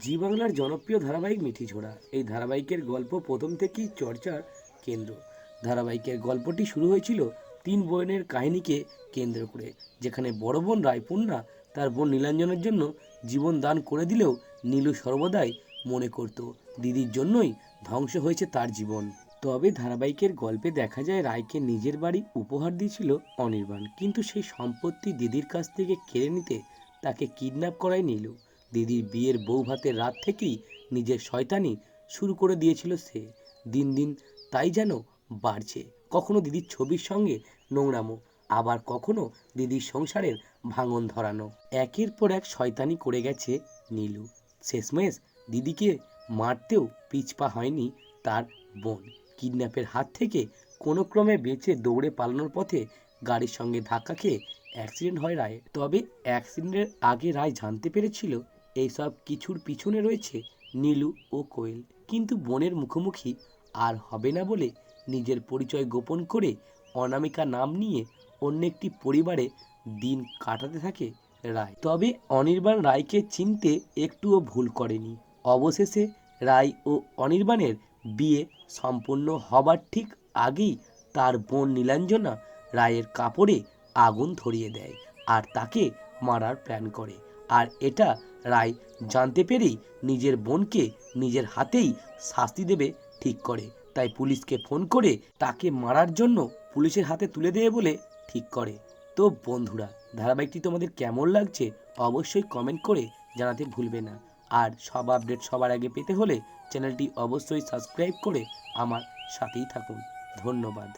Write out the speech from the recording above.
জি বাংলার জনপ্রিয় ধারাবাহিক মিঠি ছোড়া এই ধারাবাহিকের গল্প প্রথম থেকেই চর্চার কেন্দ্র। ধারাবাহিকের গল্পটি শুরু হয়েছিল তিন বোনের কাহিনীকে কেন্দ্র করে, যেখানে বড় বোন রায়পূর্ণা তার বোন নীলাঞ্জনের জন্য জীবন দান করে দিলেও নীলু সর্বদাই মনে করত, দিদির জন্যই ধ্বংস হয়েছে তার জীবন। তবে ধারাবাহিকের গল্পে দেখা যায় রায়কে নিজের বাড়ি উপহার দিয়েছিল অনির্বাণ। কিন্তু সেই সম্পত্তি দিদির কাছ থেকে কেড়ে নিতে তাকে কিডন্যাপ করায় নীলু। দিদির বিয়ের বউ ভাতের রাত থেকেই নিজের শয়তানি শুরু করে দিয়েছিল সে। দিন দিন তাই যেন বাড়ছে। কখনো দিদির ছবির সঙ্গে নোংরামো, আবার কখনো দিদির সংসারের ভাঙন ধরানো। একের পর এক শয়তানি করে গেছে নীলু। শেষমেশ দিদিকে মারতেও পিছপা হয়নি তার বোন। কিডন্যাপের হাত থেকে কোনো ক্রমে বেঁচে দৌড়ে পালানোর পথে গাড়ির সঙ্গে ধাক্কা খেয়ে অ্যাক্সিডেন্ট হয় রায়ের। তবে অ্যাক্সিডেন্টের আগে রায় জানতে পেরেছিল এইসব কিছুর পিছনে রয়েছে নীলু ও কোয়েল। কিন্তু বোনের মুখোমুখি আর হবে না বলে নিজের পরিচয় গোপন করে অনামিকা নাম নিয়ে অন্য একটি পরিবারে দিন কাটাতে থাকে রায়। তবে অনির্বাণ রায়কে চিনতে একটুও ভুল করেনি। অবশেষে রায় ও অনির্বাণের বিয়ে সম্পূর্ণ হবার ঠিক আগেই তার বোন নীলাঞ্জনা রায়ের কাপড়ে আগুন ধরিয়ে দেয় আর তাকে মারার প্ল্যান করে। আর এটা রায় জানতে পেরেই নিজের বোনকে নিজের হাতেই শাস্তি দেবে ঠিক করে। তাই পুলিশকে ফোন করে তাকে মারার জন্য পুলিশের হাতে তুলে দেবে বলে ঠিক করে। তো বন্ধুরা, ধারাবাহিকটি তোমাদের কেমন লাগছে অবশ্যই কমেন্ট করে জানাতে ভুলবে না। আর সব আপডেট সবার আগে পেতে হলে চ্যানেলটি অবশ্যই সাবস্ক্রাইব করে আমার সাথেই থাকুন। ধন্যবাদ।